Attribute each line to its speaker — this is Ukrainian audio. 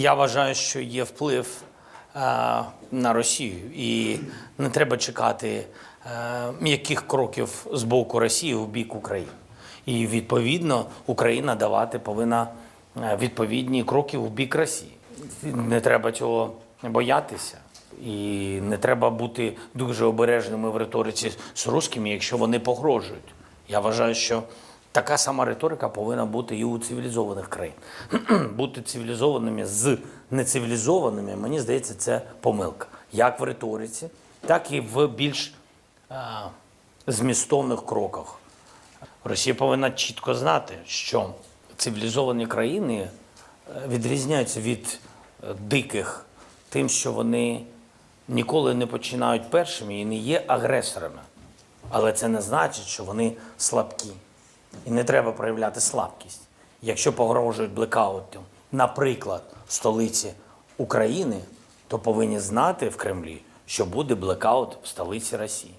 Speaker 1: Я вважаю, що є вплив е, на Росію, і не треба чекати е, м'яких кроків з боку Росії у бік України. І відповідно Україна давати повинна е, відповідні кроки у бік Росії. Не треба цього боятися. І не треба бути дуже обережними в риториці з русскими, якщо вони погрожують. Я вважаю, що така сама риторика повинна бути і у цивілізованих країн. бути цивілізованими з нецивілізованими, мені здається, це помилка. Як в риториці, так і в більш а, змістовних кроках. Росія повинна чітко знати, що цивілізовані країни е, відрізняються від е, диких тим, що вони ніколи не починають першими і не є агресорами. Але це не значить, що вони слабкі. І не треба проявляти слабкість. Якщо погрожують блекаутом, наприклад, столиці України, то повинні знати в Кремлі, що буде блекаут в столиці Росії.